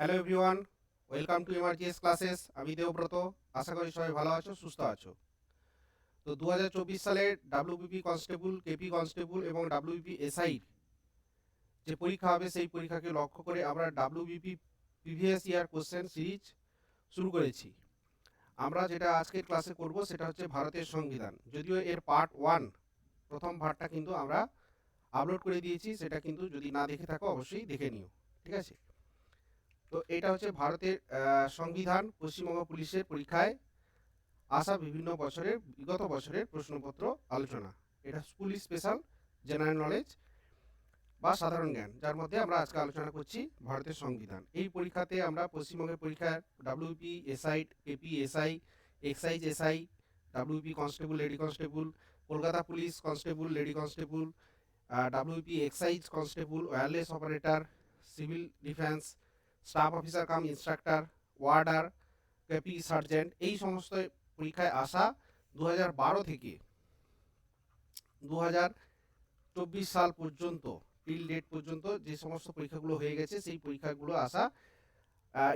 Hello everyone, welcome to emerges classes. আমি দেবব্রত, আশা করি সবাই ভালো আছো, সুস্থ আছো। তো দু সালের ডাব্লিউবিপি কনস্টেবল, কেপি কনস্টেবল এবং ডাব্লিউবিপি এসআই যে পরীক্ষা হবে, সেই পরীক্ষাকে লক্ষ্য করে আমরা WBP previous year question series শুরু করেছি। আমরা যেটা আজকের ক্লাসে করব, সেটা হচ্ছে ভারতের সংবিধান। যদিও এর পার্ট ওয়ান, প্রথম ভার্টটা কিন্তু আমরা আপলোড করে দিয়েছি, সেটা কিন্তু যদি না দেখে থাকো, অবশ্যই দেখে নিও। ঠিক আছে? তো এটা হচ্ছে ভারতের সংবিধান পশ্চিমবঙ্গ পুলিশের পরীক্ষায় আসা বিভিন্ন বছরের, বিগত বছরের প্রশ্নপত্র আলোচনা। এটা পুলিশ স্পেশাল, জেনারেল নলেজ বা সাধারণ জ্ঞান, যার মধ্যে আমরা আজকে আলোচনা করছি ভারতের সংবিধান। এই পরীক্ষাতে আমরা পশ্চিমবঙ্গের পরীক্ষার WP SI KP SI excise SI WP constable lady constable Kolkata police constable lady constable WP excise constable wireless operator civil defence staff officer cum instructor warder KP sergeant এই সমস্ত পরীক্ষায় আসা দু থেকে দু সাল পর্যন্ত টিল ডেট পর্যন্ত যে সমস্ত পরীক্ষাগুলো হয়ে গেছে, সেই পরীক্ষাগুলো আসা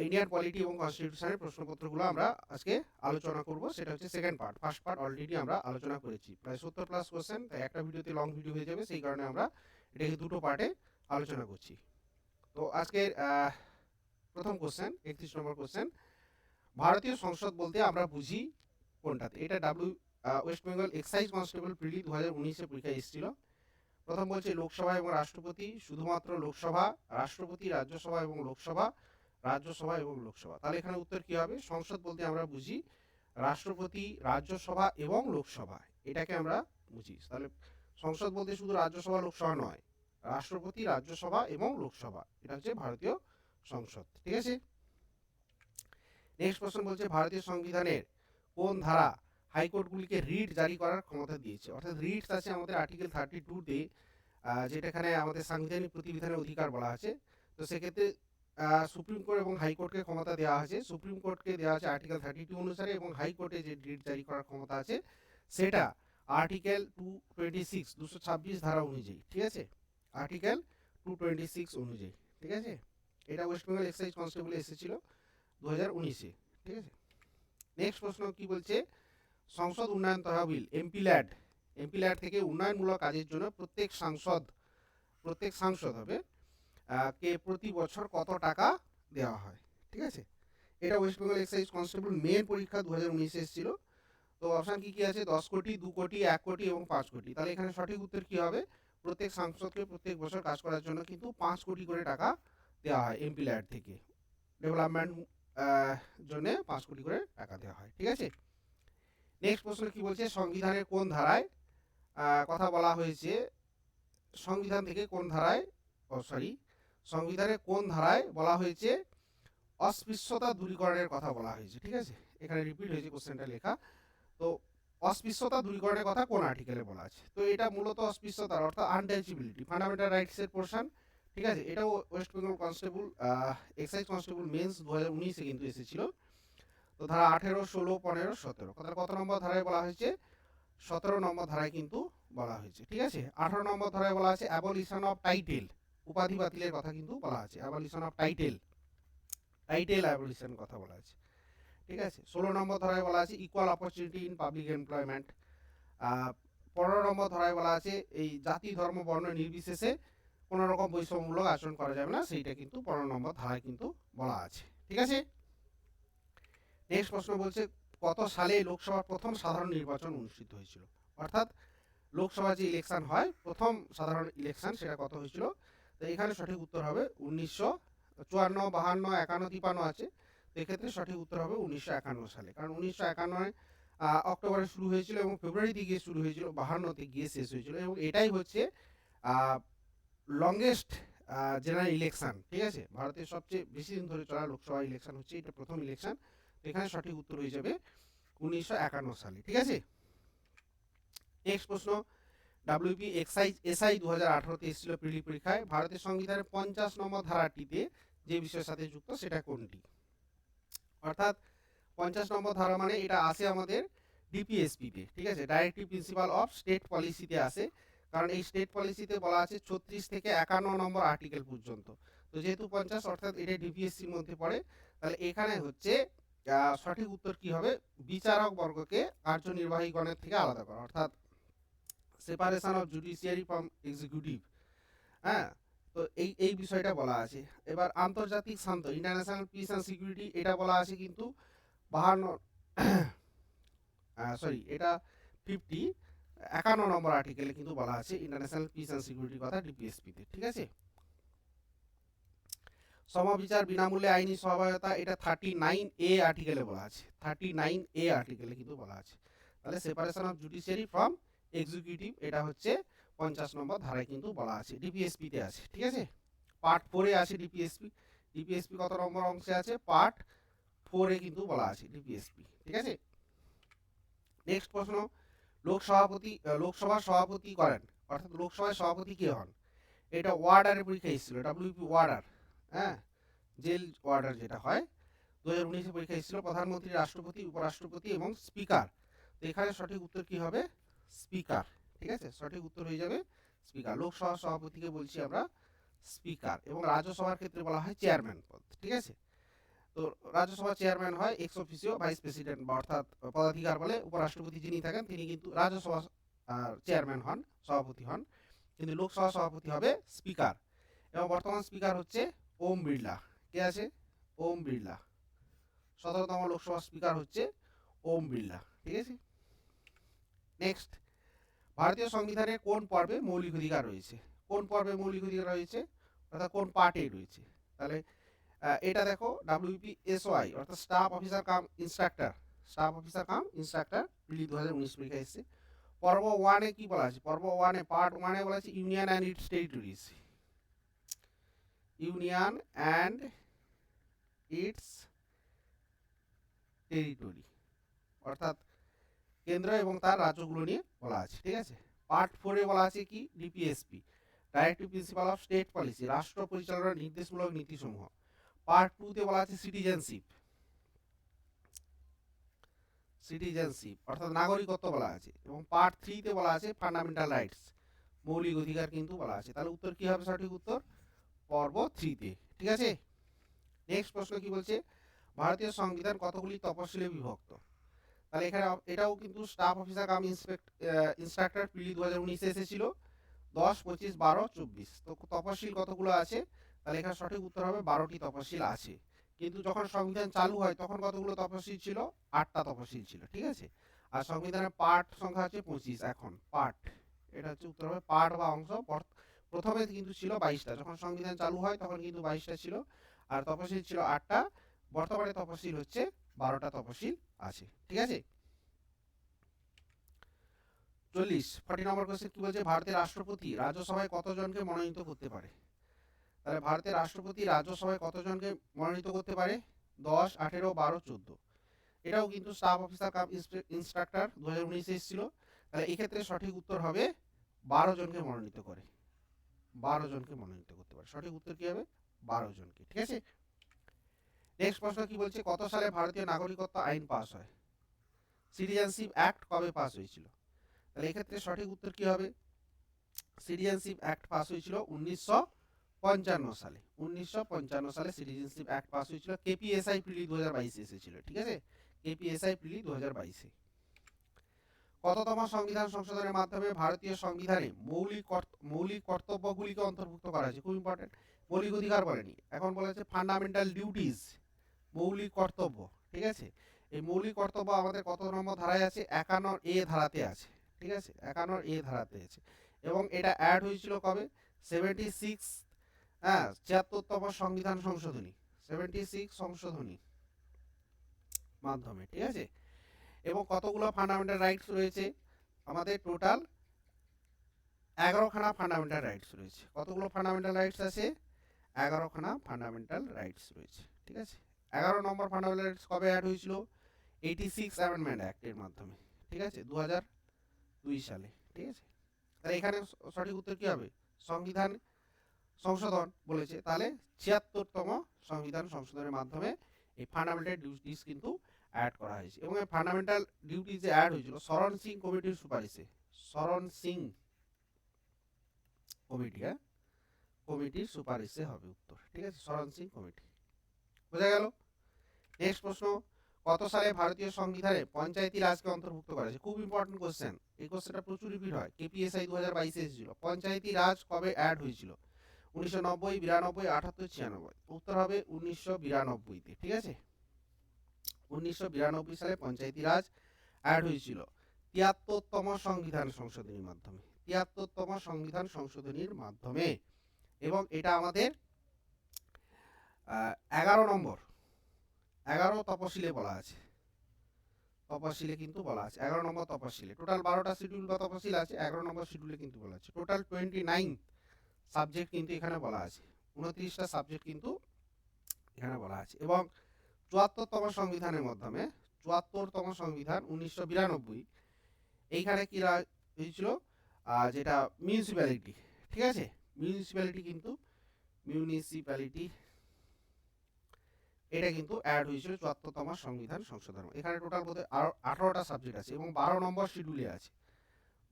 ইন্ডিয়ান পলিটি এবং কনস্টিটিউশনের প্রশ্নপত্রগুলো আমরা আজকে আলোচনা করব। সেটা হচ্ছে second part first part already আমরা আলোচনা করেছি। প্রায় সত্তর প্লাস কোশ্চেন তাই একটা ভিডিওতে লং ভিডিও হয়ে যাবে, সেই কারণে আমরা এটাকে দুটো পার্টে আলোচনা করছি। তো আজকের প্রথম কোশ্চেন একত্রিশ নম্বর কোশ্চেন ভারতীয় সংসদ বলতে আমরা বুঝি কোনটাতে? এটা W West Bengal excise constable prelim দু হাজার উনিশে পরীক্ষায় এসেছিল। প্রথম বলছে লোকসভা এবং রাষ্ট্রপতি, শুধুমাত্র লোকসভা, রাষ্ট্রপতি, রাজ্যসভা এবং লোকসভা, রাজ্যসভা এবং লোকসভা। তাহলে এখানে উত্তর কি হবে? সংসদ বলতে আমরা বুঝি রাষ্ট্রপতি, রাজ্যসভা এবং লোকসভা। এটাকে আমরা বুঝি। তাহলে সংসদ বলতে শুধু রাজ্যসভা, লোকসভা নয়, রাষ্ট্রপতি, রাজ্যসভা এবং লোকসভা। এটা হচ্ছে ভারতীয় সংসদ। ঠিক আছে? নেক্সট প্রশ্ন বলছে, ভারতীয় সংবিধানের কোন ধারা হাইকোর্টগুলিকে রিট জারি করার ক্ষমতা দিয়েছে? অর্থাৎ রিটস আছে আমাদের আর্টিকেল থার্টি টুতে যেটা এখানে আমাদের সাংবিধানিক প্রতিবিধানের অধিকার বলা আছে। তো সেক্ষেত্রে সুপ্রিম কোর্ট এবং হাইকোর্টকে ক্ষমতা দেওয়া আছে। সুপ্রিম কোর্টকে দেওয়া আছে আর্টিকেল থার্টি টু অনুসারে এবং হাইকোর্টে যে রিট জারি করার ক্ষমতা আছে, সেটা আর্টিকেল টু টোয়েন্টি সিক্স দুশো ছাব্বিশ ধারা অনুযায়ী। ঠিক আছে? আর্টিকেল টু টোয়েন্টি সিক্স অনুযায়ী। ঠিক আছে? এটা ওয়েস্ট বেঙ্গল এক্সাইজ কনস্টেবলে এসেছিল দু হাজার উনিশে, ঠিক আছে? নেক্সট প্রশ্ন কি বলছে? সংসদ উন্নয়ন তহবিল এমপি ল্যাড এমপি ল্যাড থেকে উন্নয়নমূলক কাজের জন্য প্রত্যেক সাংসদ প্রত্যেক সাংসদ হবে কে প্রতি বছর কত টাকা দেওয়া হয়, ঠিক আছে? এটা West Bengal excise constable main পরীক্ষা দু হাজার উনিশে এসেছিল। তো অপশান কি কি আছে? দশ কোটি, দু কোটি, এক কোটি এবং পাঁচ কোটি। তাহলে এখানে সঠিক উত্তর কি হবে? প্রত্যেক সাংসদকে প্রত্যেক বছর কাজ করার জন্য কিন্তু পাঁচ কোটি করে টাকা দেওয়া হয় এমপি ল্যাড থেকে। ডেভেলপমেন্ট জন্য পাঁচ কোটি করে টাকা দেওয়া হয়, ঠিক আছে? নেক্সট প্রশ্ন কি বলছে? সংবিধানের কোন ধারায় কথা বলা হয়েছে? সংবিধান থেকে কোন ধারায়, ও সরি, সংবিধানের কোন ধারায় বলা হয়েছে? অস্পৃশ্যতা দূরীকরণের কথা বলা হয়েছে, ঠিক আছে? এখানে রিপিট হয়েছে কোশ্চেনটা লেখা। তো অস্পৃশ্যতা দূরীকরণের কথা কোন আর্টিকেলে বলা আছে? তো এটা মূলত অস্পৃশ্যতার অর্থাৎ আনটাচেবিলিটি ফান্ডামেন্টাল রাইটসের পোর্শন ঠিক আছে? এটাও West Bengal constable excise constable mains দু হাজার উনিশে কিন্তু এসেছিল। তো ধারা আঠেরো, ষোলো, পনেরো, সতেরো। কথা কত নম্বর ধারায় বলা হয়েছে? সতেরো নম্বর ধারায় কিন্তু বলা হয়েছে। ঠিক আছে? আঠারো নম্বর ধারায় বলা আছে অ্যাবলিশন অফ টাইটেল উপাধি বাতিলের কথা কিন্তু বলা আছে। Abolition of title title abolition কথা বলা আছে। ঠিক আছে? ষোলো নম্বর ধারায় বলা আছে equal opportunity in public employment পনেরো নম্বর ধারায় বলা আছে এই জাতি, ধর্ম, বর্ণ নির্বিশেষে কোনো রকম বৈষম্যমূলক আচরণ করা যাবে না, সেইটা কিন্তু পনেরো নম্বর ধারায় কিন্তু বলা আছে। ঠিক আছে? নেক্সট প্রশ্ন বলছে, কত সালে লোকসভার প্রথম সাধারণ নির্বাচন অনুষ্ঠিত হয়েছিল? অর্থাৎ লোকসভা যে ইলেকশন হয়, প্রথম সাধারণ ইলেকশন সেটা কত হয়েছিল? তো এখানে সঠিক উত্তর হবে উনিশশো চুয়ান্ন, বাহান্ন, একান্ন তিপান্ন আছে। তো এক্ষেত্রে সঠিক উত্তর হবে উনিশশো একান্ন সালে। কারণ উনিশশো একান্নয় অক্টোবরে শুরু হয়েছিল এবং ফেব্রুয়ারিতে গিয়ে শুরু হয়েছিল, বাহান্নতে গিয়ে শেষ হয়েছিল এবং এটাই হচ্ছে লংগেস্ট জেনারেল ইলেকশন ঠিক আছে? ভারতের সবচেয়ে বেশি দিন ধরে চলা লোকসভা ইলেকশন হচ্ছে, এটা প্রথম ইলেকশন এখানে সঠিক উত্তর হয়ে যাবে উনিশশো একান্ন সালে, ঠিক আছে? নেক্সট প্রশ্ন ডাব্লিউপি এক্সাইজ এসআই দু হাজার আঠারোতে এসেছিল প্রিলি পরীক্ষায়। ভারতের সংবিধানের পঞ্চাশ নম্বর ধারাটিতে যে বিষয়ের সাথে যুক্ত সেটা কোনটি? অর্থাৎ, পঞ্চাশ নম্বর ধারা মানে এটা আসে আমাদের ডিপিএসপিতে ঠিক আছে? ডাইরেক্টিভ প্রিন্সিপাল অফ স্টেট পলিসিতে আসে কারণ এই স্টেট পলিসিতে বলা আছে ছত্রিশ থেকে একান্ন নম্বর আর্টিকেল পর্যন্ত। তো যেহেতু পঞ্চাশ, অর্থাৎ এটা ডিপিএসসির মধ্যে পড়ে, তাহলে এখানে হচ্ছে সঠিক উত্তর কি হবে? বিচারক বর্গকে কার্যনির্বাহীগণের থেকে আলাদা করা, অর্থাৎ separation of judiciary from executive হ্যাঁ তো এই এই বিষয়টা বলা আছে। এবার আন্তর্জাতিক শান্ত ইন্টারন্যাশনাল পিস অ্যান্ড সিকিউরিটি এটা বলা আছে কিন্তু বাহান্ন সরি এটা ফিফটি একান্ন নম্বর আর্টিকেলে কিন্তু বলা আছে ইন্টারন্যাশনাল পিস অ্যান্ড সিকিউরিটির কথা ডিপিএসপিতে ঠিক আছে? সমবিচার বিনামূল্যে আইনি সহায়তা, এটা থার্টি নাইন এ আর্টিকেলে বলা আছে থার্টি নাইন এ আর্টিকেলে কিন্তু বলা আছে। তাহলে separation of judiciary from executive এটা হচ্ছে পঞ্চাশ নম্বর ধারায় কিন্তু বলা আছে ডিপিএসপিতে আছে, ঠিক আছে? পার্ট ফোরে আছে ডিপিএসপি ডিপিএসপি কত নম্বর অংশে আছে? পার্ট ফোরে কিন্তু বলা আছে ডিপিএসপি ঠিক আছে? নেক্সট প্রশ্ন লোকসভাপতি লোকসভার সভাপতি করেন। অর্থাৎ লোকসভার সভাপতি কে হন? এটা ওয়ার্ডারের পরীক্ষা এসেছিল ডাব্লিউপি ওয়ার্ডার হ্যাঁ? জেল ওয়ার্ডার যেটা হয় দু হাজার উনিশে পরীক্ষা এসেছিল প্রধানমন্ত্রী, রাষ্ট্রপতি, উপরাষ্ট্রপতি এবং স্পিকার। তো এখানে সঠিক উত্তর কি হবে? স্পিকার, ঠিক আছে? সঠিক উত্তর হয়ে যাবে স্পিকার। লোকসভা সভাপতিকে বলছি আমরা স্পিকার এবং রাজ্যসভার ক্ষেত্রে বলা হয় চেয়ারম্যান পদ, ঠিক আছে? তো রাজ্যসভার চেয়ারম্যান হয় এক্স অফিসিও ভাইস প্রেসিডেন্ট বা অর্থাৎ পদাধিকার বলে উপরাষ্ট্রপতি যিনি থাকেন, তিনি কিন্তু রাজ্যসভা চেয়ারম্যান হন, সভাপতি হন। কিন্তু লোকসভা সভাপতি হবে স্পিকার এবং বর্তমান স্পিকার হচ্ছে ওম বিড়লা। কে আছে? ওম বিড়লা। সতেরোতম লোকসভা স্পিকার হচ্ছে ওম বিড়লা। ঠিক আছে? নেক্সট ভারতীয় সংবিধানের কোন পর্বে মৌলিক অধিকার রয়েছে? কোন পর্বে মৌলিক অধিকার রয়েছে? অর্থাৎ কোন পার্টে রয়েছে? তাহলে এটা দেখো ডাব্লিউপি এসওআই অর্থাৎ staff officer cum instructor staff officer cum instructor prelim দু হাজার উনিশ পরীক্ষা এসেছে। পর্ব ওয়ানে কি বলা আছে? পর্ব ওয়ানে পার্ট ওয়ানে বলা আছে union and its territories union and its territory অর্থাৎ কেন্দ্র এবং তার রাজ্যগুলো নিয়ে বলা আছে, ঠিক আছে? পার্ট ফোরে বলা আছে কি? DPSP directive principle of state policy রাষ্ট্র পরিচালনার নির্দেশমূলক নীতিসমূহ। পার্ট টুতে বলা আছে সিটিজেনশিপ সিটিজেনশিপ অর্থাৎ নাগরিকত্ব বলা আছে। এবং পার্ট থ্রিতে বলা আছে ফান্ডামেন্টাল রাইটস মৌলিক অধিকার কিন্তু বলা আছে। তাহলে উত্তর কি হবে? সঠিক উত্তর পর্ব থ্রিতে ঠিক আছে? নেক্সট প্রশ্ন কি বলছে? ভারতীয় সংবিধান কতগুলি তপশিলে বিভক্ত? তাহলে এখানে এটাও কিন্তু staff officer cum inspect instructor prelim দু হাজার উনিশে এসেছিল। দশ, পঁচিশ, বারো, চব্বিশ। তো তপশিল কতগুলো আছে? তাহলে এখানে সঠিক উত্তর হবে বারোটি তপশিল আছে। কিন্তু যখন সংবিধান চালু হয়, তখন কতগুলো তপশিল ছিল? আটটা তপশিল ছিল, ঠিক আছে? আর সংবিধানের পার্ট সংখ্যা হচ্ছে পঁচিশ এখন পার্ট এটা হচ্ছে উত্তর হবে পার্ট বা অংশ। প্রথমে কিন্তু ছিল বাইশটা। যখন সংবিধান চালু হয়, তখন কিন্তু বাইশটা ছিল। আর তপশিল ছিল আটটা। বর্তমানে তপশিল হচ্ছে বারোটা তপশিল আছে, ঠিক আছে? চল্লিশ, ফর্টি নম্বর কোশ্চেন কি বলছে? ভারতের রাষ্ট্রপতি রাজ্যসভায় কতজনকে মনোনীত করতে পারে? তাহলে ভারতের রাষ্ট্রপতি রাজ্যসভায় কতজনকে মনোনীত করতে পারে? দশ, আঠেরো, বারো, চোদ্দ। এটাও কিন্তু স্টাফ অফিসার কাম ইনস্ট্রাক্টর দু হাজার উনিশে এসেছিল। তাহলে এক্ষেত্রে সঠিক উত্তর হবে বারো জনকে মনোনীত করে। বারো জনকে মনোনীত করতে পারে। সঠিক উত্তর কি হবে? বারো জনকে। ঠিক আছে? নেক্সট প্রশ্ন কি বলছে? কত সালে ভারতীয় নাগরিকত্ব আইন পাস হয়? সিটিজেনশিপ অ্যাক্ট কবে পাস হয়েছিল? তাহলে এক্ষেত্রে সঠিক উত্তর কি হবে? সিটিজেনশিপ অ্যাক্ট পাস হয়েছিল উনিশশো পঞ্চান্ন সালে, উনিশশো পঞ্চান্ন সালে সিটিজেনশিপ অ্যাক্ট পাস হয়েছিল কেপিএসআই প্রিলি দু হাজার বাইশে এসেছিল, ঠিক আছে? কেপিএসআই প্রিলি দু হাজার বাইশে। কততম সংবিধান সংশোধনের মাধ্যমে ভারতীয় সংবিধানে মৌলিক মৌলিক কর্তব্যগুলিকে অন্তর্ভুক্ত করা হয়েছে, খুব ইম্পর্টেন্ট মৌলিক অধিকার বলেনি। এখন বলেছে ফান্ডামেন্টাল ডিউটিস মৌলিক কর্তব্য, ঠিক আছে? এই মৌলিক কর্তব্য আমাদের কত নম্বর ধারায় আছে? একান্ন এ ধারাতে আছে, ঠিক আছে? একান্ন এ ধারাতে আছে। এবং এটা অ্যাড হয়েছিল কবে? সেভেন্টি সিক্স হ্যাঁ ছিয়াত্তরতম সংবিধান সংশোধনী সেভেন্টি সিক্স সংশোধনী মাধ্যমে, ঠিক আছে? এবং কতগুলো ফান্ডামেন্টাল রাইটস রয়েছে? আমাদের টোটাল এগারোখানা ফান্ডামেন্টাল রাইটস রয়েছে। কতগুলো ফান্ডামেন্টাল রাইটস আছে? এগারোখানা ফান্ডামেন্টাল রাইটস রয়েছে, ঠিক আছে? এগারো নম্বর ফান্ডামেন্টাল রাইটস কবে অ্যাড হয়েছিল? এইটি সিক্স অ্যামেন্ডমেন্ট অ্যাক্টের মাধ্যমে, ঠিক আছে? দু দুই সালে, ঠিক আছে? তাহলে এখানে সঠিক উত্তর কী হবে? সংবিধান সংশোধন বলেছে। তাহলে ছিয়াত্তরতম সংবিধান সংশোধনের মাধ্যমে এই ফান্ডামেন্টাল ডিউটিস কিন্তু অ্যাড করা হয়েছে। এবং এই ফান্ডামেন্টাল ডিউটি যে অ্যাড হয়েছিল শরণ সিং কমিটির সুপারিশে। শরণ সিং কমিটি হ্যাঁ? কমিটির সুপারিশে হবে উত্তর। ঠিক আছে? শরণ সিং কমিটি। বোঝা গেল? নেক্সট প্রশ্ন। কত সালে ভারতীয় সংবিধানে পঞ্চায়েতি রাজকে অন্তর্ভুক্ত করা হয়েছে? খুব ইম্পর্টেন্ট কোশ্চেন এই কোশ্চেনটা প্রচুর রিপিট হয়। কেপিএসআই দু হাজার বাইশে এসেছিল। পঞ্চায়েতি রাজ কবে অ্যাড হয়েছিল? উনিশশো নব্বই, বিরানব্বই, আটাত্তর, ছিয়ানব্বই। উত্তর হবে উনিশশো বিরানব্বইতে, ঠিক আছে? উনিশশো বিরানব্বই সালে পঞ্চায়েতি রাজ অ্যাড হয়েছিল। তিয়াত্তরতম সংবিধান সংশোধনীর মাধ্যমে। তিয়াত্তরতম সংবিধান সংশোধনীর মাধ্যমে। এবং এটা আমাদের এগারো নম্বর। এগারো তপশিলে বলা আছে। তপশিলে কিন্তু বলা আছে। এগারো নম্বর তপশিলে। টোটাল বারোটা শিডিউল বা তপশিল আছে। এগারো নম্বর শিডিউলে কিন্তু বলা আছে। টোটাল টোয়েন্টি নাইন সাবজেক্ট কিন্তু এখানে বলা আছে। উনত্রিশটা সাবজেক্ট কিন্তু এখানে বলা আছে। এবং চুয়াত্তরতম সংবিধানের মাধ্যমে, চুয়াত্তরতম সংবিধান উনিশশো বিরানব্বই, এইখানে কি হয়েছিল যেটা মিউনিসিপ্যালিটি ঠিক আছে? মিউনিসিপ্যালিটি কিন্তু মিউনিসিপ্যালিটি এটা কিন্তু অ্যাড হয়েছিল চুয়াত্তরতম সংবিধান সংশোধন এখানে টোটাল বোধহয় আরও আঠারোটা সাবজেক্ট আছে এবং বারো নম্বর শিডিউলে আছে।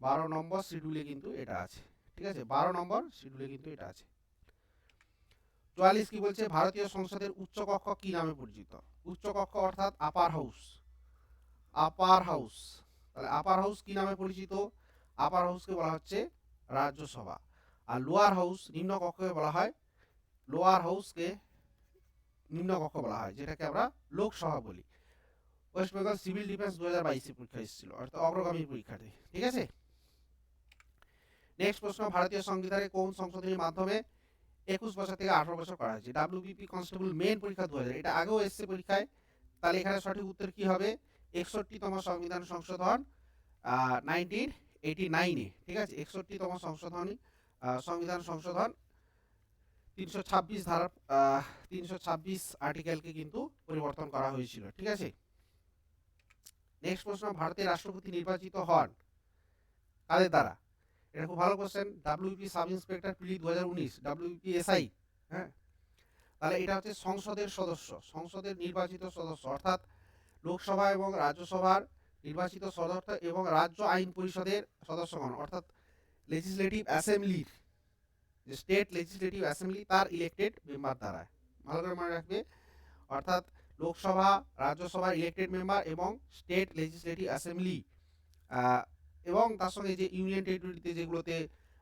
বারো নম্বর শিডিউলে কিন্তু এটা আছে। ঠিক আছে? বারো নম্বর শিডিউলে কিন্তু এটা আছে। চুয়াল্লিশ কি বলছে? ভারতীয় সংসদের উচ্চকক্ষ কি নামে পরিচিত? উচ্চকক্ষ অর্থাৎ আপার হাউস আপার হাউস তাহলে আপার হাউস কি নামে পরিচিত? আপার হাউসকে বলা হচ্ছে রাজ্যসভা। আর লোয়ার হাউস নিম্ন কক্ষকে বলা হয় লোয়ার হাউসকে নিম্ন কক্ষ বলা হয়, যেটাকে আমরা লোকসভা বলি। ওয়েস্ট বেঙ্গল সিভিল ডিফেন্স দু হাজার বাইশে পরীক্ষা এসেছিল, অর্থাৎ অগ্রগামী পরীক্ষাতে ঠিক আছে? নেক্সট প্রশ্ন, ভারতীয় সংবিধানে কোন সংশোধনীর মাধ্যমে একুশ বছর থেকে আঠারো বছর করা হয়েছে? ডাব্লিউবিপি কনস্টেবল মেন পরীক্ষা দু হাজার এটা আগেও এসছে পরীক্ষায়। তাহলে এখানে সঠিক উত্তর কি হবে? একষট্টিতম সংবিধান সংশোধন নাইনটিন এইটি নাইনে ঠিক আছে? একষট্টিতম সংশোধনী সংবিধান সংশোধন। তিনশো ছাব্বিশ ধারা তিনশো ছাব্বিশ আর্টিকেলকে কিন্তু পরিবর্তন করা হয়েছিল। ঠিক আছে? নেক্সট প্রশ্ন, ভারতের রাষ্ট্রপতি নির্বাচিত হন কাদের দ্বারা? এটা খুব ভালো question WP sub inspector prelim দু হাজার উনিশ ডাব্লিউপি এসআই হ্যাঁ? তাহলে এটা হচ্ছে সংসদের সদস্য, সংসদের নির্বাচিত সদস্য, অর্থাৎ লোকসভা এবং রাজ্যসভার নির্বাচিত সদস্য এবং রাজ্য আইন পরিষদের সদস্যগণ, অর্থাৎ লেজিসলেটিভ অ্যাসেম্বলির যে স্টেট লেজিসলেটিভ অ্যাসেম্বলি তার ইলেক্টেড মেম্বার দ্বারা। ভালো করে মনে রাখবে, অর্থাৎ লোকসভা, রাজ্যসভার ইলেক্টেড মেম্বার এবং স্টেট লেজিসলেটিভ অ্যাসেম্বলি এবং তার সঙ্গে যে ইউনিয়ন টেরিটরিতে যেগুলোতে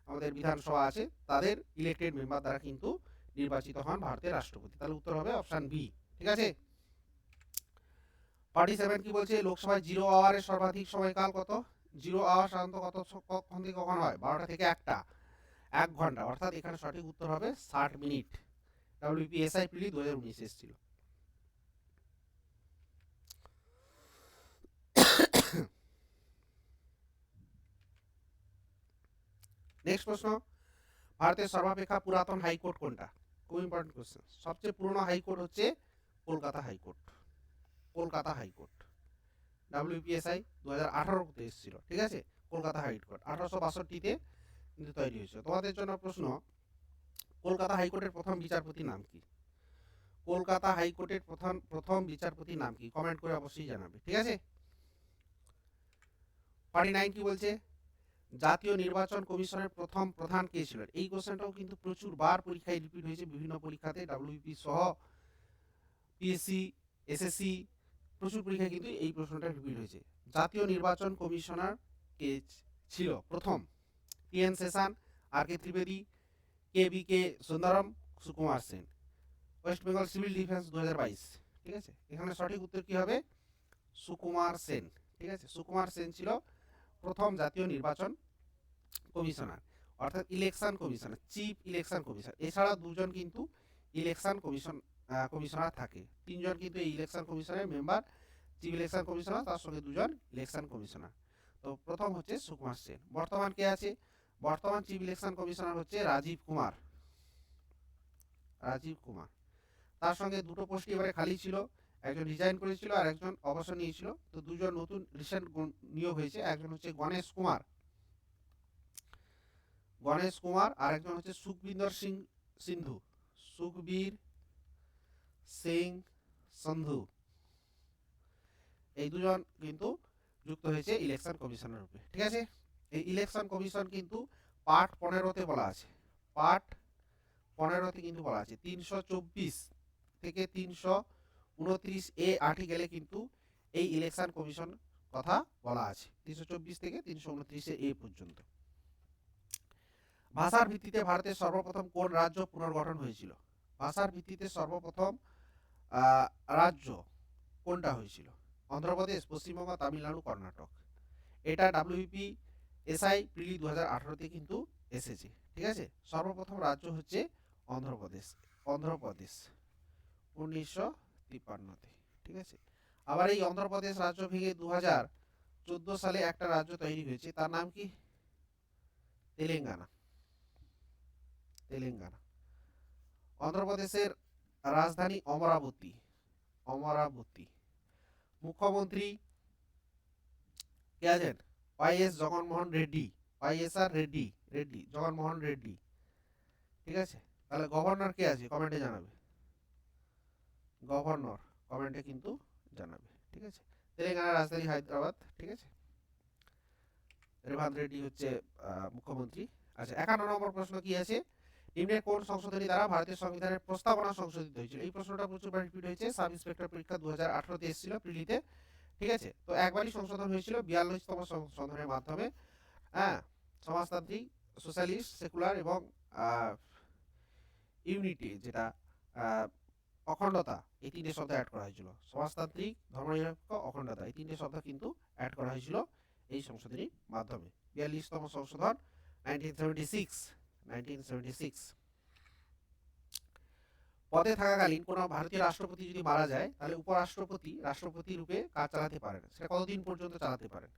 আমাদের বিধানসভা আছে, তাদের ইলেক্টেড মেম্বার দ্বারা কিন্তু নির্বাচিত হন ভারতের রাষ্ট্রপতি। তাহলে উত্তর হবে অপশান বি ঠিক আছে? পার্টি সেভেন কি বলছে? লোকসভায় জিরো আওয়ারের সর্বাধিক সময়কাল কত? জিরো আওয়ার সাধারণত কত কখন থেকে কখন হয়? বারোটা থেকে একটা। এক ঘণ্টা। অর্থাৎ এখানে সঠিক উত্তর হবে ষাট মিনিট। ডাব্লিউপিএসআই পিলি দু হাজার উনিশ এসেছিল। নেক্সট প্রশ্ন, ভারতের সর্বাপেক্ষা পুরাতন হাইকোর্ট কোনটা? খুব ইম্পর্টেন্ট কোশ্চেন সবচেয়ে পুরনো হাইকোর্ট হচ্ছে Kolkata high court. Kolkata high court. WPSI দু হাজার আঠারোতে এসেছিল, ঠিক আছে? Kolkata high court. আঠারোশো বাষট্টিতে কিন্তু তৈরি হয়েছিল। তোমাদের জন্য প্রশ্ন, কলকাতা হাইকোর্টের প্রথম বিচারপতির নাম কি? কলকাতা হাইকোর্টের প্রথম প্রথম বিচারপতির নাম কি? কমেন্ট করে অবশ্যই জানাবে, ঠিক আছে? পার্টি নাইন কি বলছে? জাতীয় নির্বাচন কমিশনের প্রথম প্রধান কে ছিলেন? এই কোশ্চেনটাও কিন্তু প্রচুর বার পরীক্ষায় রিপিট হয়েছে বিভিন্ন পরীক্ষাতে। ডাব্লিউপি সহ পিএসসি এসএসসি প্রচুর পরীক্ষায় কিন্তু এই প্রশ্নটা রিপিট হয়েছে। জাতীয় নির্বাচন কমিশনার কে ছিল? প্রথম TN Seshan R K Trivedi K B K Sundaram Sukumar Sen West Bengal civil defence দু হাজার বাইশ, ঠিক আছে? এখানে সঠিক উত্তর কি হবে? সুকুমার সেন, ঠিক আছে? সুকুমার সেন ছিল প্রথম জাতীয় নির্বাচন কমিশনার, অর্থাৎ election commissioner chief election commissioner. এছাড়া দুজন কিন্তু ইলেকশন কমিশন কমিশনার থাকে। তিনজন কিন্তু এই ইলেকশন কমিশনের মেম্বার চিফ ইলেকশন কমিশনার, তার সঙ্গে দুজন ইলেকশন কমিশনার। তো প্রথম হচ্ছে সুকুমার সেন। বর্তমান কে আছে? বর্তমান চিফ ইলেকশন কমিশনার হচ্ছে রাজীব কুমার। রাজীব কুমার। তার সঙ্গে দুটো পোস্টই এবারে খালি ছিল। একজন রিজাইন করেছিল আর একজন অবসর নিয়েছিল। তো দুজন নতুন রিসেন্ট নিয়োগ হয়েছে। একজন হচ্ছে গণেশ কুমার। গণেশ কুমার আর একজন হচ্ছে সুখবিন্দর সিং, সিন্ধু। সুখবীর সিং, সন্ধু। এই দুজন কিন্তু যুক্ত হয়েছে ইলেকশন কমিশনের রূপে ঠিক আছে? এই ইলেকশন কমিশন কিন্তু পার্ট পনেরোতে বলা আছে। পার্ট পনেরোতে কিন্তু বলা আছে। তিনশো চব্বিশ থেকে তিনশো উনত্রিশ এ আর্টিকেলে কিন্তু এই ইলেকশন কমিশন কথা বলা আছে। তিনশো চব্বিশ থেকে তিনশো উনত্রিশে এ পর্যন্ত। ভাষার ভিত্তিতে ভারতের সর্বপ্রথম কোন রাজ্য পুনর্গঠন হয়েছিল? ভাষার ভিত্তিতে সর্বপ্রথম রাজ্য কোনটা হয়েছিল? অন্ধ্রপ্রদেশ, পশ্চিমবঙ্গ, তামিলনাড়ু, কর্ণাটক। এটা ডাব্লিউপি এসআই প্রিলি দু হাজার আঠারোতে কিন্তু এসেছে, ঠিক আছে? সর্বপ্রথম রাজ্য হচ্ছে অন্ধ্রপ্রদেশ অন্ধ্রপ্রদেশ। উনিশশো তিপ্পান্নতে ঠিক আছে? আবার এই অন্ধ্রপ্রদেশ রাজ্য ভেঙে দু হাজার চোদ্দ সালে একটা রাজ্য তৈরি হয়েছে, তার নাম কি? তেলেঙ্গানা। তেলেঙ্গানা। অন্ধ্রপ্রদেশের রাজধানী অমরাবতী অমরাবতী। মুখ্যমন্ত্রী কে আছেন? ওয়াইএস জগনমোহন রেড্ডি ওয়াইএস আর রেড্ডি রেড্ডি, জগনমোহন রেড্ডি। ঠিক আছে? তাহলে গভর্নর কে আছে? কমেন্টে জানাবে। গভর্নর কমেন্টে কিন্তু জানাবে, ঠিক আছে? তেলেঙ্গানার রাজধানী হায়দ্রাবাদ, ঠিক আছে? রেভান্ত রেড্ডি হচ্ছে মুখ্যমন্ত্রী। আচ্ছা একান্ন নম্বর প্রশ্ন কি আছে? নিম্নের কোন সংশোধনী দ্বারা ভারতীয় সংবিধানের প্রস্তাবনা সংশোধিত হয়েছিল? এই প্রশ্নটা প্রচুরবার রিপিট হয়েছে। সাব ইন্সপেক্টর পরীক্ষা দু হাজার আঠারোতে এসেছিল প্রিলিতে, ঠিক আছে? তো একবারই সংশোধন হয়েছিল বিয়াল্লিশতম সংশোধনের মাধ্যমে। হ্যাঁ সমাজতান্ত্রিক, সোশ্যালিস্ট, সেকুলার এবং ইউনিটি যেটা অখণ্ডতা, এই তিনটে শব্দ অ্যাড করা হয়েছিল। সমাজতান্ত্রিক, ধর্মনিরপেক্ষ, অখণ্ডতা, এই তিনটে শব্দ কিন্তু অ্যাড করা হয়েছিল এই সংশোধনীর মাধ্যমে। বিয়াল্লিশতম সংশোধন নাইনটিন পদে থাকাকালীন কোনো ভারতীয় রাষ্ট্রপতি যদি মারা যায়, তাহলে উপরাষ্ট্রপতি রাষ্ট্রপতি রূপে কাজ চালাতে পারেন। সেটা কতদিন পর্যন্ত চালাতে পারেন?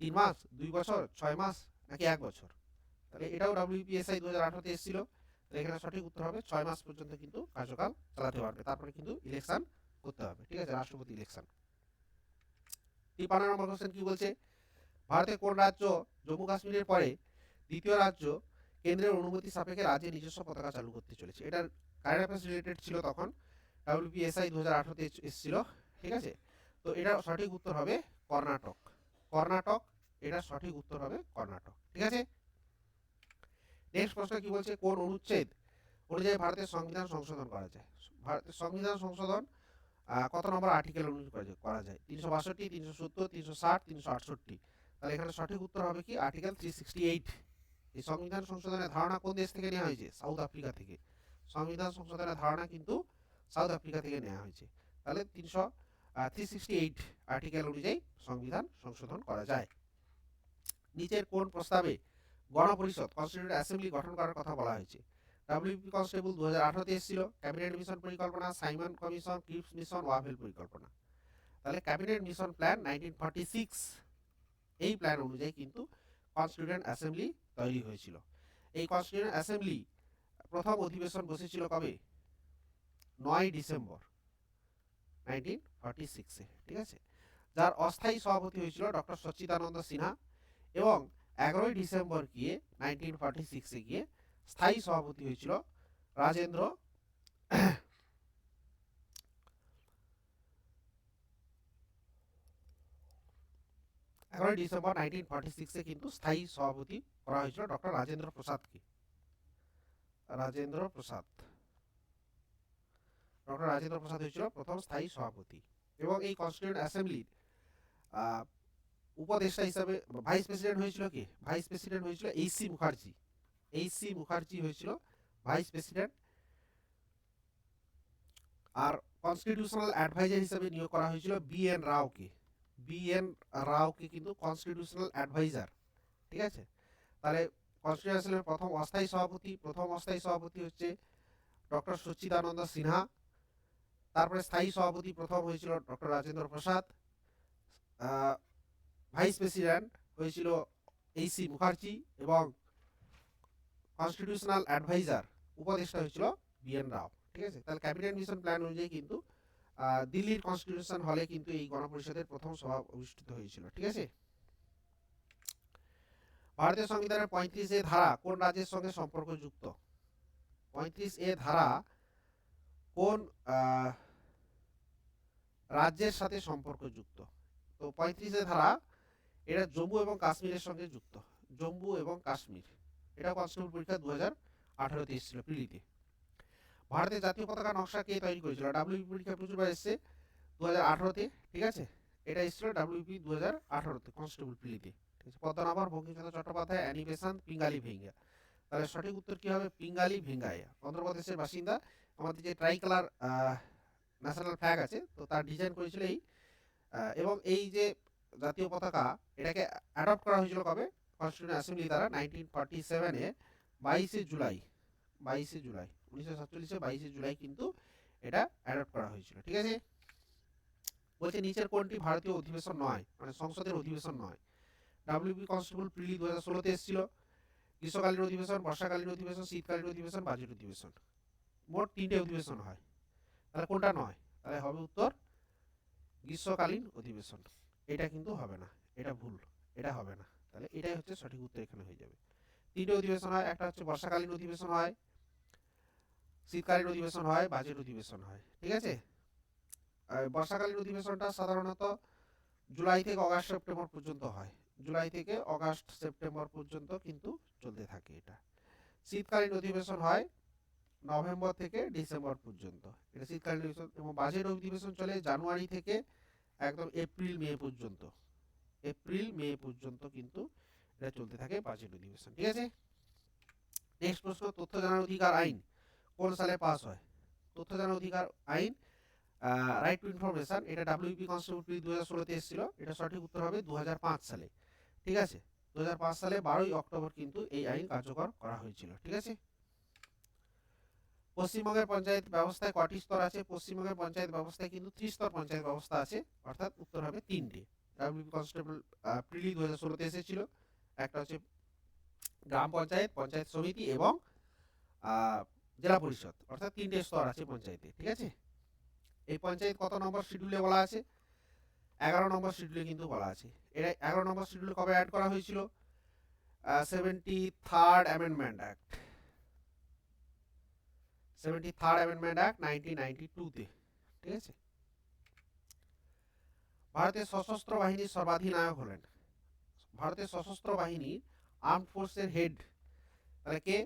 তিন মাস, দুই বছর, ছয় মাস, নাকি এক বছর? তাহলে এটাও ডাব্লিউপিএসআই দু হাজার আঠারোতে এসেছিল। তাহলে এখানে সঠিক উত্তর হবে ছয় মাস পর্যন্ত কিন্তু কার্যকাল চালাতে পারবে। তারপরে কিন্তু ইলেকশন করতে হবে, ঠিক আছে? রাষ্ট্রপতি ইলেকশন তিপ্পান্ন নম্বর কোশ্চেন কি বলছে? ভারতের কোন রাজ্য জম্মু কাশ্মীরের পরে দ্বিতীয় রাজ্য কেন্দ্রের অনুমতি সাপেক্ষে রাজ্যে নিজস্ব পতাকা চালু করতে চলেছে? এটার কারেন্ট অ্যাফেয়ার্স রিলেটেড ছিল তখন ডাব্লিউপিএসআই দু হাজার আঠারোতে এসেছিল, ঠিক আছে? তো এটার সঠিক উত্তর হবে কর্ণাটক। কর্ণাটক, এটার সঠিক উত্তর হবে কর্ণাটক, ঠিক আছে? নেক্সট প্রশ্ন কি বলছে? কোন অনুচ্ছেদ অনুযায়ী ভারতের সংবিধান সংশোধন করা যায়? ভারতের সংবিধান সংশোধন কত নম্বর আর্টিকেল অনুযায়ী করা যায়- তিনশো বাষট্টি, তিনশো সত্তর, তিনশো ষাট, তিনশো আটষট্টি। তাহলে এখানে সঠিক উত্তর হবে কি? আর্টিকেল থ্রি সিক্সটি এইট এই সংবিধান সংশোধনের ধারণা কোন দেশ থেকে নেওয়া হয়েছে? সাউথ আফ্রিকা থেকে। সংবিধান সংশোধনের ধারণা কিন্তু সাউথ আফ্রিকা থেকে নেওয়া হয়েছে। তাহলে তিনশো থ্রি সিক্সটি এইট আর্টিকেল অনুযায়ী সংবিধান সংশোধন করা যায়। নিচের কোন প্রস্তাবে গণপরিষদ কনস্টিটিউট অ্যাসেম্বলি গঠন করার কথা বলা হয়েছে। ডাব্লিউপি কনস্টেবল দু হাজার আঠারোতে এসেছিল ক্যাবিনেট মিশন পরিকল্পনা Simon commission Cripps mission Wavell পরিকল্পনা। তাহলে cabinet mission plan nineteen forty six এই প্ল্যান অনুযায়ী কিন্তু কনস্টিটিউয়েন্ট অ্যাসেম্বলি তৈরি হয়েছিল। এই কনস্টিটিউয়েন্ট অ্যাসেম্বলি প্রথম অধিবেশন বসেছিল কবে? নয় ডিসেম্বর নাইনটিন ফর্টি সিক্সে ঠিক আছে? যার অস্থায়ী সভাপতি হয়েছিল ডক্টর সচ্চিদানন্দ সিনহা এবং এগারোই ডিসেম্বর গিয়ে নাইনটিন ফর্টি সিক্সে গিয়ে স্থায়ী সভাপতি হয়েছিল রাজেন্দ্র এগারোই ডিসেম্বর নাইনটিন ফর্টি সিক্সে কিন্তু স্থায়ী সভাপতি করা হয়েছিল ডক্টর রাজেন্দ্র প্রসাদকে। রাজেন্দ্র প্রসাদ। ডক্টর রাজেন্দ্র প্রসাদ হয়েছিল প্রথম স্থায়ী সভাপতি এবং এই কনস্টিটিউন্ট অ্যাসেম্বলির উপদেষ্টা হিসাবে ভাইস প্রেসিডেন্ট হয়েছিল কি? ভাইস প্রেসিডেন্ট হয়েছিল এই এইচসি মুখার্জি। এইচসি মুখার্জি হয়েছিল ভাইস প্রেসিডেন্ট। আর কনস্টিটিউশনাল অ্যাডভাইজার হিসাবে নিয়োগ করা হয়েছিল বি এন রাওকে। বি এন রাওকে কিন্তু কনস্টিটিউশনাল অ্যাডভাইজার ঠিক আছে? তাহলে কনস্টিটিউশনের প্রথম অস্থায়ী সভাপতি, প্রথম অস্থায়ী সভাপতি হচ্ছে ডক্টর সচ্চিদানন্দ সিনহা। তারপরে স্থায়ী সভাপতি প্রথম হয়েছিল doctor Rajendra Prasad. Vice president হয়েছিল এইসি মুখার্জি এবং কনস্টিটিউশনাল অ্যাডভাইজার উপদেষ্টা হয়েছিল বি এন রাও। ঠিক আছে? তাহলে ক্যাবিনেট মিশন প্ল্যান অনুযায়ী কিন্তু দিল্লির কনস্টিটিউশন হলে কিন্তু এই গণপরিষদের প্রথম সভা অনুষ্ঠিত হয়েছিল। ঠিক আছে? ভারতীয় সংবিধানের পঁয়ত্রিশ এ ধারা কোন রাজ্যের সঙ্গে সম্পর্কযুক্ত? পঁয়ত্রিশ এ ধারা কোন রাজ্যের সাথে সম্পর্কযুক্ত? তো পঁয়ত্রিশ এ ধারা এটা জম্মু এবং কাশ্মীরের সঙ্গে যুক্ত। জম্মু এবং কাশ্মীর। এটা কনস্টেবল পরীক্ষা দু হাজার আঠারোতে এসেছিল প্রিলিতে। ভারতের জাতীয় পতাকা নকশা কে তৈরি করেছিল? ডাব্লিউপি পরীক্ষা প্রচুরবার এসছে দু হাজার আঠারোতে, ঠিক আছে? এটা এসেছিল ডাব্লিউপি দু হাজার আঠারোতে কনস্টেবল পিলিতে ঠিক আছে? পদ্মনাভন বঙ্কিমচন্দ্র চট্টোপাধ্যায়, অ্যানিমেশন, পিঙ্গালি ভেঙ্গা। তাহলে সঠিক উত্তর কি হবে? পিঙ্গালি ভেঙ্গাইয়া। অন্ধ্রপ্রদেশের বাসিন্দা, আমাদের যে ট্রাই কালার ন্যাশনাল ফ্ল্যাগ আছে, তো তার ডিজাইন করেছিল এই এবং এই যে জাতীয় পতাকা এটাকে অ্যাডপ্ট করা হয়েছিল কবে? কনস্টিটিউশন অ্যাসেম্বলি দ্বারা নাইনটিন ফর্টি সেভেনে বাইশে জুলাই। বাইশে জুলাই, উনিশশো সাতচল্লিশে বাইশে জুলাই কিন্তু এটা অ্যাডপ্ট করা হয়েছিল, ঠিক আছে? বলছে নিচের কোনটি ভারতীয় অধিবেশন নয় মানে সংসদের অধিবেশন নয়। ডাব্লিউপি কনস্টেবল প্রিলি দু হাজার ষোলোতে এসেছিল। গ্রীষ্মকালীন অধিবেশন, বর্ষাকালীন অধিবেশন, শীতকালীন অধিবেশন, বাজেট অধিবেশন। মোট তিনটে অধিবেশন হয়। তাহলে কোনটা নয়? তাহলে হবে উত্তর, গ্রীষ্মকালীন অধিবেশন। এটা কিন্তু হবে না, এটা ভুল, এটা হবে না। তাহলে এটাই হচ্ছে সঠিক উত্তর এখানে হয়ে যাবে। তিনটে অধিবেশন হয়, একটা হচ্ছে বর্ষাকালীন অধিবেশন হয়, শীতকালীন অধিবেশন হয়, বাজেট অধিবেশন হয়, ঠিক আছে? বর্ষাকালীন অধিবেশনটা সাধারণত জুলাই থেকে অগাস্ট সেপ্টেম্বর পর্যন্ত হয়। জুলাই থেকে অগাস্ট সেপ্টেম্বর পর্যন্ত কিন্তু চলতে থাকে এটা। শীতকালীন অধিবেশন হয় নভেম্বর থেকে ডিসেম্বর পর্যন্ত। এটা শীতকালীন অধিবেশন এবং বাজেট অধিবেশন চলে জানুয়ারি থেকে একদম এপ্রিল, মে পর্যন্ত। এপ্রিল, মে পর্যন্ত কিন্তু এটা চলতে থাকে বাজেট অধিবেশন, ঠিক আছে? নেক্সট প্রশ্ন, তথ্য জানার অধিকার আইন। কোন সালে পাস হয়? তথ্য জানার অধিকার আইন রাইট টু ইনফরমেশন এটা ডাব্লিউপি কনস্টেবল দু হাজার ষোলোতে এসেছিল, এটা সঠিক উত্তর হবে দু হাজার পাঁচ সালে, ঠিক আছে? দু হাজার পাঁচ সালে বারোই অক্টোবর কিন্তু এই আইন কার্যকর করা হয়েছিল, ঠিক আছে? পশ্চিমবঙ্গের পঞ্চায়েত ব্যবস্থায় কটি স্তর আছে? পশ্চিমবঙ্গের পঞ্চায়েত ব্যবস্থায় কিন্তু ত্রিস্তর পঞ্চায়েত ব্যবস্থা আছে। অর্থাৎ উত্তর হবে তিনটে। কনস্টেবল প্রিলি দু হাজার ষোলোতে এসেছিল। একটা হচ্ছে গ্রাম পঞ্চায়েত পঞ্চায়েত সমিতি এবং জেলা পরিষদ। অর্থাৎ তিনটে স্তর আছে পঞ্চায়েতে, ঠিক আছে? এই পঞ্চায়েত কত নম্বর শিডিউলে বলা আছে? এগারো নম্বর শিডিউলে কিন্তু বলা আছে। এটা এগারো নম্বর শিডিউলে কবে অ্যাড করা হয়েছিল? Seventy third amendment act seventy third amendment act nineteen ninety টুতে ঠিক আছে? ভারতের সশস্ত্র বাহিনীর সর্বাধিনায়ক হলেন। ভারতের সশস্ত্র বাহিনীর আর্ম ফোর্সের হেড তাহলে কে?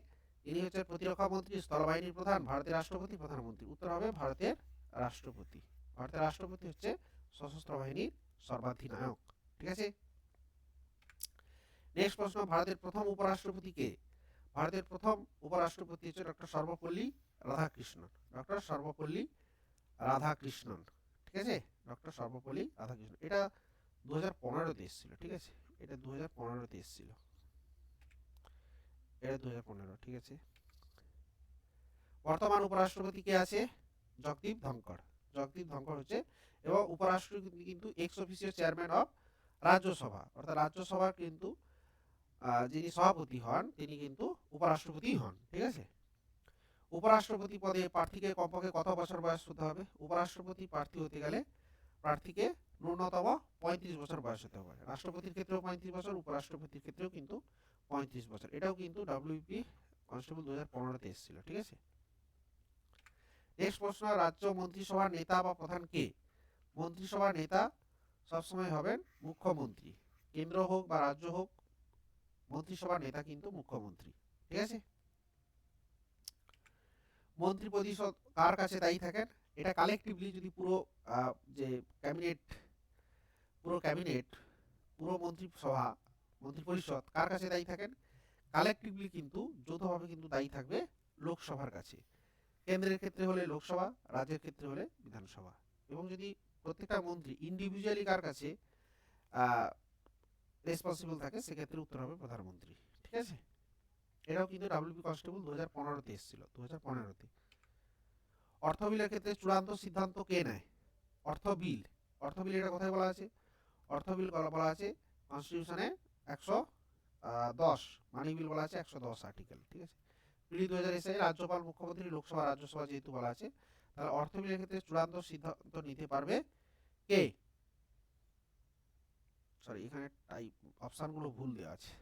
ইনি হচ্ছেন প্রতিরক্ষা মন্ত্রী, স্থলবাহিনীর প্রধান, ভারতের রাষ্ট্রপতি, প্রধানমন্ত্রী। উত্তর হবে ভারতের রাষ্ট্রপতি। ভারতের রাষ্ট্রপতি হচ্ছে সশস্ত্র বাহিনীর সর্বাধিনায়ক, ঠিক আছে? নেক্সট প্রশ্ন, ভারতের প্রথম উপরাষ্ট্রপতি কে? ভারতের প্রথম উপরাষ্ট্রপতি হচ্ছে ডক্টর সর্বপল্লী রাধাকৃষ্ণন। ডক্টর সর্বপল্লী রাধাকৃষ্ণন। ঠিক আছে? ডক্টর সর্বপল্লী রাধাকৃষ্ণন। এটা দু হাজার পনেরোতে এসেছিল, ঠিক আছে? এটা দু হাজার পনেরোতে এসেছিল। এটা দু হাজার পনেরো, ঠিক আছে? বর্তমান উপরাষ্ট্রপতি কে আছে? জগদীপ ধনকর জগদীপ ধনকর হচ্ছে এবং উপরাষ্ট্রপতি কিন্তু ex official chairman of Rajya Sabha. অর্থাৎ রাজ্যসভার কিন্তু যিনি সভাপতি হন, তিনি কিন্তু উপরাষ্ট্রপতি হন, ঠিক আছে? উপরাষ্ট্রপতি পদে প্রার্থীকে কমপক্ষে কত বছর বয়স হতে হবে? উপরাষ্ট্রপতি প্রার্থী হতে গেলে প্রার্থীকে ন্যূনতম পঁয়ত্রিশ বছর বয়স হতে হবে। রাষ্ট্রপতির ক্ষেত্রেও পঁয়ত্রিশ বছর, উপরাষ্ট্রপতির ক্ষেত্রেও কিন্তু পঁয়ত্রিশ বছর। এটাও কিন্তু ডাব্লিউপি কনস্টেবল দু হাজার পনেরোতে এসেছিল, ঠিক আছে? নেক্সট প্রশ্ন, রাজ্য মন্ত্রিসভার নেতা বা প্রধান কে? মন্ত্রিসভার নেতা সবসময় হবেন মুখ্যমন্ত্রী। কেন্দ্র হোক বা রাজ্য হোক, মন্ত্রিসভার নেতা কিন্তু মুখ্যমন্ত্রী, ঠিক আছে? মন্ত্রী পরিষদ কার কাছে দায়ী থাকেন? এটা কালেকটিভলি যদি পুরো যে ক্যাবিনেট পুরো ক্যাবিনেট পুরো মন্ত্রিসভা মন্ত্রী পরিষদ কার কাছে দায়ী থাকেন? কালেকটিভলি কিন্তু যৌথভাবে কিন্তু দায়ী থাকবে লোকসভার কাছে। কেন্দ্রের ক্ষেত্রে হলে লোকসভা, রাজ্যের ক্ষেত্রে হলে বিধানসভা। এবং যদি প্রত্যেকটা মন্ত্রী ইন্ডিভিজুয়ালি কার কাছে রেসপন্সিবল থাকে, সেক্ষেত্রে উত্তর হবে প্রধানমন্ত্রী। ঠিক আছে? এটাও কিন্তু ডাব্লিউপি কনস্টেবল দু হাজার পনেরোতে এসেছিল দু হাজার পনেরোতে। অর্থ বিলের ক্ষেত্রে চূড়ান্ত সিদ্ধান্ত কে নেয়? অর্থ বিল। অর্থ বিল এটা কোথায় বলা আছে? অর্থ বিল বলা আছে কনস্টিটিউশনে একশো দশ। মানি বিল বলা আছে একশো দশ আর্টিকেল ঠিক আছে? বিল দু হাজার এসে রাজ্যপাল, মুখ্যমন্ত্রী, লোকসভা, রাজ্যসভা যেহেতু বলা আছে, তাহলে অর্থ বিলের ক্ষেত্রে চূড়ান্ত সিদ্ধান্ত নিতে পারবে কে? সরি এখানে টাইপ অপশানগুলো ভুল দেওয়া আছে।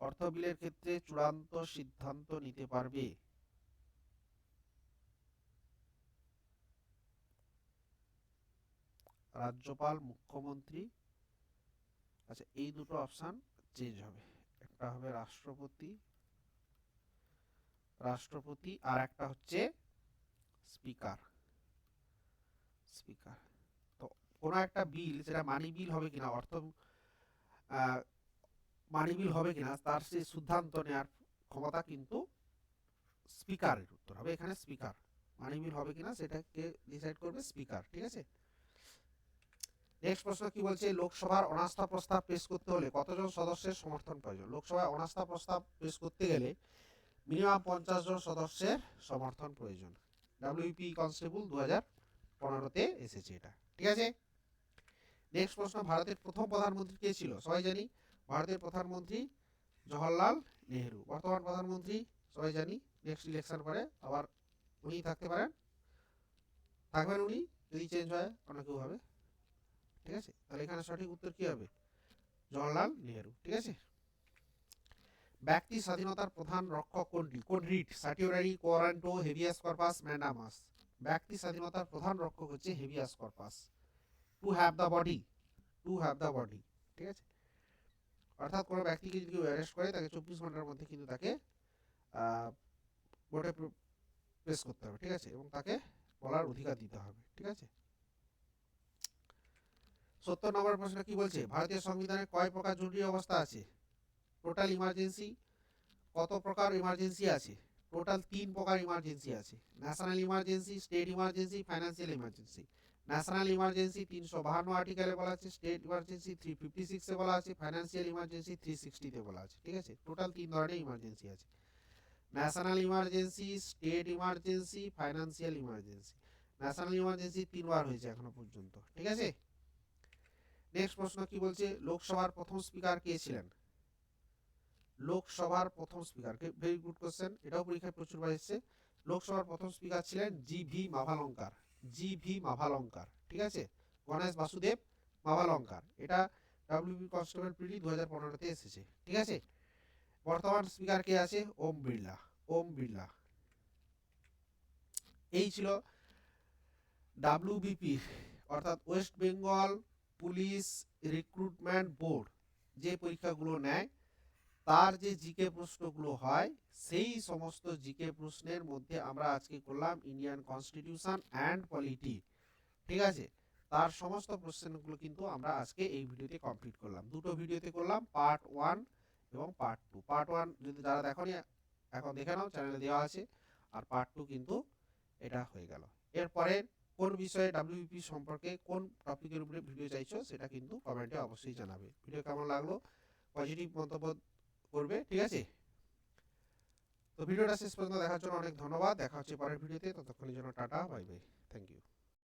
অর্থ বিলের ক্ষেত্রে চূড়ান্ত সিদ্ধান্ত নিতে পারবে। রাজ্যপাল, মুখ্যমন্ত্রী। আচ্ছা এই দুটো অপশান চেঞ্জ হবে। একটা হবে রাষ্ট্রপতি রাষ্ট্রপতি, আর একটা হচ্ছে স্পিকার। স্পিকার। তো কোনো একটা বিল, সেটা মানি বিল হবে কিনা, অর্থ মানি বিল হবে কিনা, তার সেই সিদ্ধান্ত নেওয়ার ক্ষমতা কিন্তু স্পিকারের উত্তর হবে। এখানে স্পিকার। মানি বিল হবে কিনা, সেটাকে ডিসাইড করবে স্পিকার, ঠিক আছে? নেক্সট প্রশ্ন কি বলছে? লোকসভার অনাস্থা প্রস্তাব পেশ করতে হলে কতজন সদস্যের সমর্থন প্রয়োজন? লোকসভায় অনাস্থা প্রস্তাব পেশ করতে গেলে মিনিমাম পঞ্চাশ জন সদস্যের সমর্থন প্রয়োজন। ডাব্লিউপি কনস্টেবল দু হাজার পনেরোতে এসেছে এটা, ঠিক আছে? নেক্সট প্রশ্ন, ভারতের প্রথম প্রধানমন্ত্রী কে ছিল? সবাই জানি? ভারতের প্রধানমন্ত্রী জওহরলাল নেহেরু। বর্তমান প্রধানমন্ত্রী সবাই জানি নেক্সট ইলেকশন পরে আবার উনি থাকতে পারেন। থাকবেন উনি, যদি চেঞ্জ হয় অন্য কেউ হবে ঠিক আছে? তাহলে এখানে সঠিক উত্তর কি হবে? জওহরলাল নেহেরু। ঠিক আছে? ব্যক্তি স্বাধীনতার প্রধান রক্ষক কোনটি? কোন writ? Certiorari quo warranto, habeas corpus, mandamus. ব্যক্তি স্বাধীনতার প্রধান রক্ষক হচ্ছে habeas corpus. To have the body to have the body ঠিক আছে? অর্থাৎ কোনো ব্যক্তিকে যদি কেউ অ্যারেস্ট করে, তাকে চব্বিশ ঘণ্টার মধ্যে কিন্তু তাকে বোর্ডে প্রেস করতে হবে, ঠিক আছে? এবং তাকে বলার অধিকার দিতে হবে, ঠিক আছে? সত্তর নম্বর প্রশ্ন কি বলছে? ভারতীয় সংবিধানে কয় প্রকার জরুরি অবস্থা আছে? টোটাল ইমার্জেন্সি কত প্রকার ইমার্জেন্সি আছে? টোটাল তিন প্রকার ইমার্জেন্সি আছে। National emergency state emergency financial emergency national emergency তিনশো বাহান্ন আর্টিকেলে বলা আছে স্টেট ইমার্জেন্সি থ্রি ফিফটি সিক্সে বলা আছে ফাইন্যান্সিয়াল ইমার্জেন্সি থ্রি সিক্সটিতে বলা আছে, ঠিক আছে? টোটাল তিন ধরনের ইমার্জেন্সি আছে। National emergency state emergency financial emergency national emergency তিনবার হয়েছে এখনও পর্যন্ত, ঠিক আছে? নেক্সট প্রশ্ন কি বলছে? লোকসভার প্রথম স্পিকার কে ছিলেন? লোকসভার প্রথম স্পিকার ভেরি গুড কোশ্চেন এটাও পরীক্ষায় প্রচুরবার এসেছে। লোকসভার প্রথম স্পিকার ছিলেন G V Mavalankar. G V Mavalankar ঠিক আছে? গণেশ বাসুদেব মাভালঙ্কার এটা ডাব্লিউবি কনস্টেবল প্রিলি দু হাজার পনেরোতে এসেছে, ঠিক আছে? বর্তমান স্পিকার কে আছে? ওম বিড়লা ওম বিড়লা। এই ছিল ডাব্লিউবিপি অর্থাৎ West Bengal police recruitment board যে পরীক্ষাগুলো নেয়। তার যে জিকে প্রশ্নগুলো হয়, সেই সমস্ত জিকে প্রশ্নের মধ্যে আমরা আজকে করলাম ইন্ডিয়ান কনস্টিটিউশন অ্যান্ড পলিটি ঠিক আছে? তার সমস্ত প্রশ্নগুলো কিন্তু আমরা আজকে এই ভিডিওতে কমপ্লিট করলাম। দুটো ভিডিওতে করলাম পার্ট ওয়ান এবং পার্ট টু পার্ট ওয়ান যদি যারা দেখনি, এখন দেখে নাও চ্যানেলে দেওয়া আছে। আর পার্ট টু কিন্তু এটা হয়ে গেল। এরপরে কোন বিষয়ে ডাব্লিউপি সম্পর্কে কোন টপিকের উপরে ভিডিও চাইছো, সেটা কিন্তু কমেন্টে অবশ্যই জানাবে। ভিডিও কেমন লাগল? পজিটিভ মন্তব্য করবে, ঠিক আছে? তো ভিডিওটা শেষ পর্যন্ত দেখার জন্য অনেক ধন্যবাদ। দেখা হচ্ছে পরের ভিডিওতে। ততক্ষণের জন্য টাটা, বাই বাই।